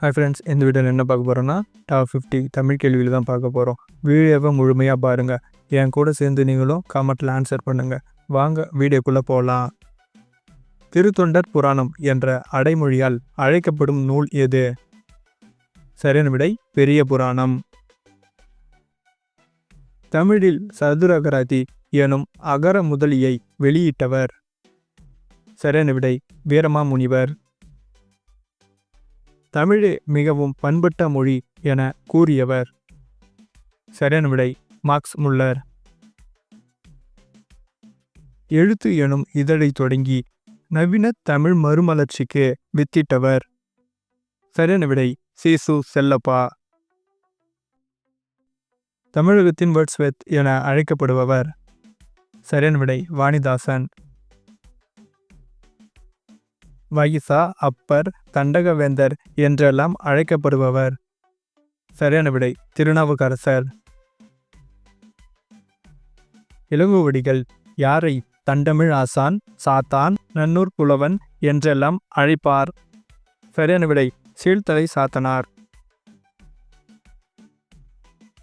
Hi friends இந்த வீடியோவில் என்ன பார்க்க போகிறோன்னா டாப் ஃபிஃப்டி தமிழ் கேள்வியில் தான் பார்க்க போகிறோம் வீடியோவை முழுமையாக பாருங்கள் என் கூட சேர்ந்து நீங்களும் கமெண்ட்டில் ஆன்சர் பண்ணுங்கள் வாங்க வீடியோக்குள்ளே போகலாம் திருத்தொண்டர் புராணம் என்ற அடைமொழியால் அழைக்கப்படும் நூல் எது? சரியான விடை பெரிய புராணம். தமிழில் சதுரகராதி எனும் அகர முதலியை வெளியிட்டவர். சரியான விடை வீரமாமுனிவர். தமிழே மிகவும் பண்பட்ட மொழி என கூறியவர். சரியான விடை மார்க்ஸ் முல்லர். எழுத்து எனும் இதழை தொடங்கி நவீன தமிழ் மறுமலர்ச்சிக்கு வித்திட்டவர். சரியான விடை சீசு செல்லப்பா. தமிழகத்தின் வேர்ட்ஸ்வெத் என அழைக்கப்படுபவர். சரியான விடை வாணிதாசன். வயிசா அப்பர் தண்டகவேந்தர் என்றெல்லாம் அழைக்கப்படுபவர். சரியான விடை திருநாவுக்கரசர். இளங்குவடிகள் யாரை? தண்டமிழ் ஆசான் சாத்தான் நன்னூர் புலவன் என்றெல்லாம் அழைப்பார். சரியான விடை சீழ்த்தலை சாத்தனார்.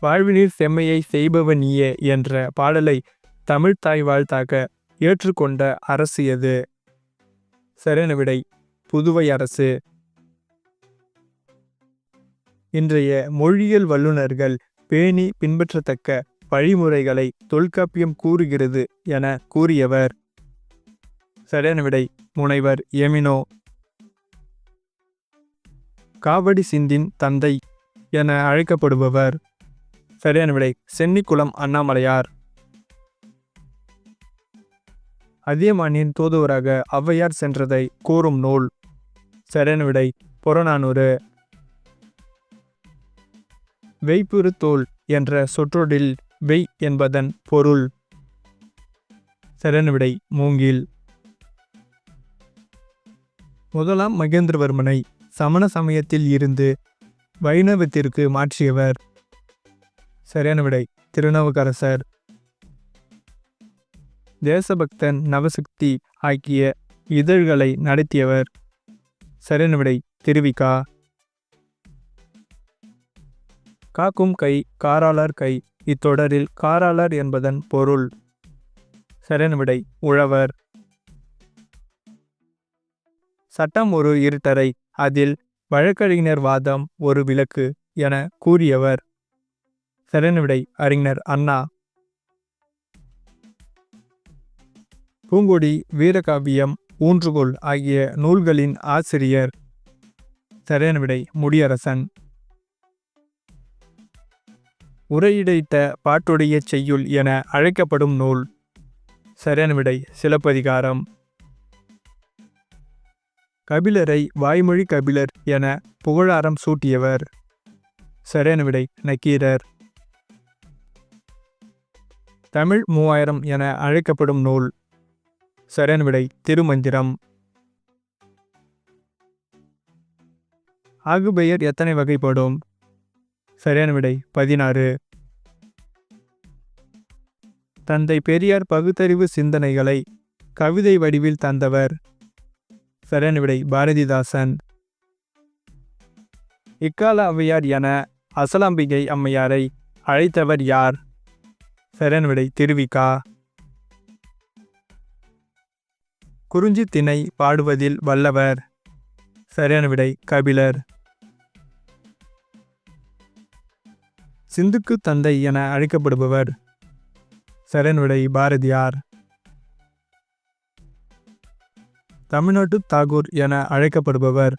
வாழ்வினீர் செம்மையை செய்பவன் நீயே என்ற பாடலை தமிழ்த்தாய் வாழ்த்தாக ஏற்றுக்கொண்ட அரசு எது? சரியான விடை புதுவை அரசு. இன்றைய மொழியியல் வல்லுநர்கள் பேணி பின்பற்றத்தக்க வழிமுறைகளை தொல்காப்பியம் கூறுகிறது என கூறியவர். சரியான விடை முனைவர் எமினோ. காவடி சிந்தின் தந்தை என அழைக்கப்படுபவர். சரியான விடை சென்னிக்குளம் அண்ணாமலையார். அதியமானின் தூதுவராக ஔவையார் சென்றதை கூறும் நூல். சரியான விடை புறநானூறு. வெய்ப்புறு தோல் என்ற சொற்றொடில் வெய் என்பதன் பொருள். சரணவிடை மூங்கில். முதலாம் மகேந்திரவர்மனை சமண சமயத்தில் இருந்து வைணவத்திற்கு மாற்றியவர். சரியான விடை திருநாவுக்கரசர் தேசபக்தன் நவசக்தி ஆகிய இதழ்களை நடத்தியவர். சரியான விடை திருவிக்கா. காக்கும் கை காராளர் கை இத்தொடரில் காராளர் என்பதன் பொருள். சரியான விடை உழவர். சட்டம் ஒரு இருட்டரை அதில் வழக்கறிஞர் வாதம் ஒரு விளக்கு என கூறியவர். சரணவிடை அறிஞர் அண்ணா. பூங்கொடி வீரகாவியம் ஊன்றுகோல் ஆகிய நூல்களின் ஆசிரியர் சரியான விடை முடியரசன். உரையிடைத்த பாட்டுடைய செய்யுள் என அழைக்கப்படும் நூல் சரியான விடை சிலப்பதிகாரம். கபிலரை வாய்மொழி கபிலர் என புகழாரம் சூட்டியவர் சரியான விடை நக்கீரர். தமிழ் மூவாயிரம் என அழைக்கப்படும் நூல் சரியான விடை திருமந்திரம் ஆகுபெயர் எத்தனை வகைப்படும்? சரியான விடை பதினாறு. தந்தை பெரியார் பகுத்தறிவு சிந்தனைகளை கவிதை வடிவில் தந்தவர். சரியான விடை பாரதிதாசன். இக்கால ஔவையார் என அசலாம்பிகை அம்மையாரை அழைத்தவர் யார்? சரியான விடை திருவிக்கா குறிஞ்சி திணை பாடுவதில் வல்லவர். சரியான விடை கபிலர். சிந்துக்கு தந்தை என அழைக்கப்படுபவர். சரியான விடை பாரதியார். தமிழ்நாட்டு தாகூர் என அழைக்கப்படுபவர்.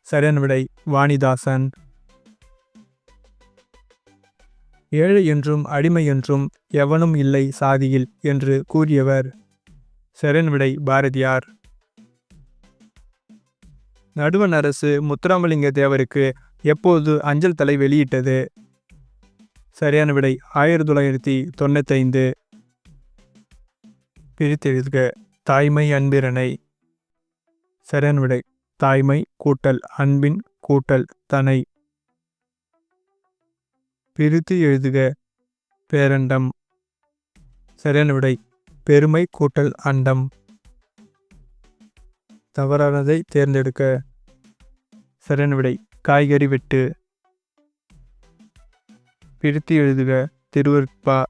சரியான விடை வாணிதாசன். ஏழை என்றும் அடிமை என்றும் எவனும் இல்லை சாதியில் என்று கூறியவர். செரன் விடை பாரதியார். நடுவண் அரசு முத்துராமலிங்க தேவருக்கு எப்போது அஞ்சல் தலை வெளியிட்டது? சரியான விடை ஆயிரத்தி தொள்ளாயிரத்தி தொண்ணூத்தைந்து. பிரித்தெழுதுக தாய்மை அன்பிரனை சரியான விடை தாய்மை கூட்டல் அன்பின் கூட்டல் தனை. பிரித்து எழுதுக பேரண்டம். சரியான விடை பெருமை கூட்டல் அண்டம். தவறானதை தேர்ந்தெடுக்க சரியான விடை காய்கறி வெட்டு. பிரித்து எழுதுக திருவருட்பா.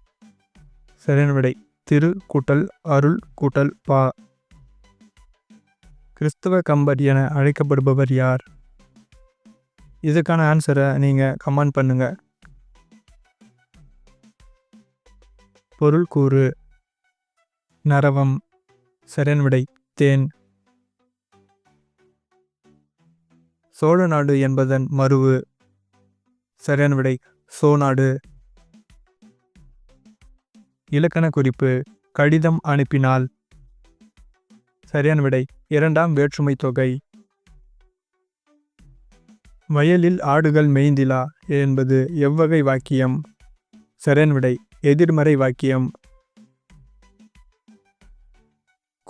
சரியான விடை திரு கூட்டல் அருள் கூட்டல் பா. கிறிஸ்தவ கம்பர் என அழைக்கப்படுபவர் யார்? இதுக்கான ஆன்சரை நீங்கள் கமெண்ட் பண்ணுங்கள் பொருள் கூறு. நரவம் சரியான விடை தேன். சோழ நாடு என்பதன் மருவு சரியான விடை சோநாடு. இலக்கண குறிப்பு கடிதம் அனுப்பினால். சரியான விடை இரண்டாம் வேற்றுமை தொகை. வயலில் ஆடுகள் மேய்ந்திலா என்பது எவ்வகை வாக்கியம்? சரியான விடை எதிர்மறை வாக்கியம்.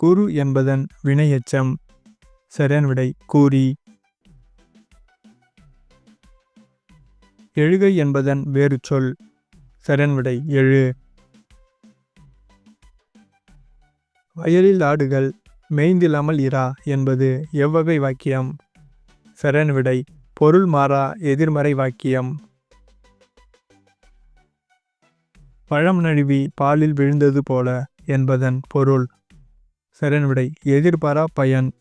குரு என்பதன் வினையெச்சம். சரியான விடை கூறி. எழுகை என்பதன் வேறு சொல். சரியான விடை எழு. வயலில் ஆடுகள் மேய்ந்தில்லாமல் இரா என்பது எவ்வகை வாக்கியம். சரியான விடை பொருள் மாறா எதிர்மறை வாக்கியம். பழம் நழுவி பாலில் விழுந்தது போல என்பதன் பொருள். சரியான விடை. எதிர்பாரா பயன்.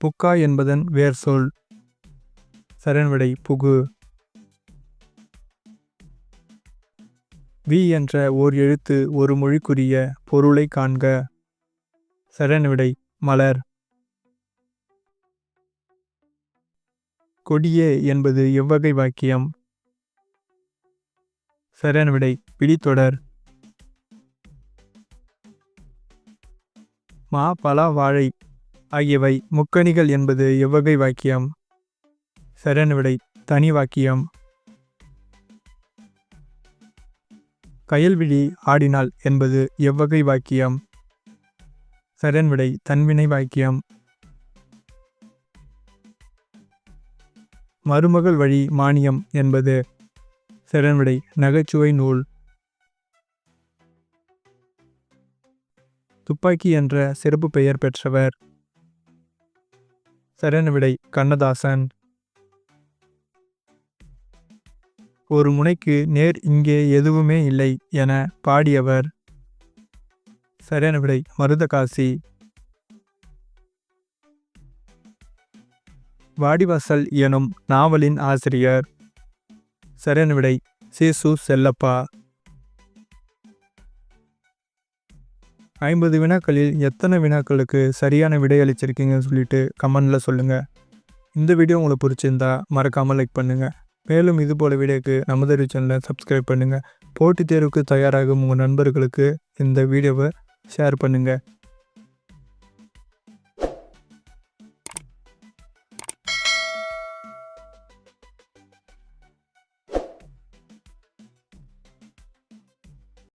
புக்கா என்பதன் வேர் சொல். சரியான விடை புகு. வி என்ற ஓர் எழுத்து ஒரு மொழிக்குரிய பொருளை காண்க. சரியான விடை மலர். கொடியே என்பது எவ்வகை வாக்கியம். சரியான விடை பிடித்தொடர். மா பலா வாழை ஆகியவை முக்கணிகள் என்பது எவ்வகை வாக்கியம்? சரியான விடை தனி வாக்கியம். கயல்விழி ஆடினாள் என்பது எவ்வகை வாக்கியம்? சரியான விடை தன்வினை வாக்கியம். மருமகள் வழி மானியம் என்பது சரண்விடை நகைச்சுவை நூல். துப்பாக்கி என்ற சிறப்பு பெயர் பெற்றவர். சரியான விடை கண்ணதாசன். ஒரு முனைக்கு நேர் இங்கே எதுவுமே இல்லை என பாடியவர். சரியான விடை மருதகாசி. வாடிவாசல் எனும் நாவலின் ஆசிரியர். சரியான விடை சேசு செல்லப்பா. ஐம்பது வினாக்களில் எத்தனை வினாக்களுக்கு சரியான விடை அளிச்சிருக்கீங்கன்னு சொல்லிட்டு கமெண்டில் சொல்லுங்கள் இந்த வீடியோ உங்களுக்கு பிடிச்சிருந்தா மறக்காமல் லைக் பண்ணுங்கள் மேலும் இது போல வீடியோக்கு நமது சேனலை சப்ஸ்கிரைப் பண்ணுங்கள் போட்டித் தேர்வுக்கு தயாராகும் உங்கள் நண்பர்களுக்கு இந்த வீடியோவை ஷேர் பண்ணுங்கள்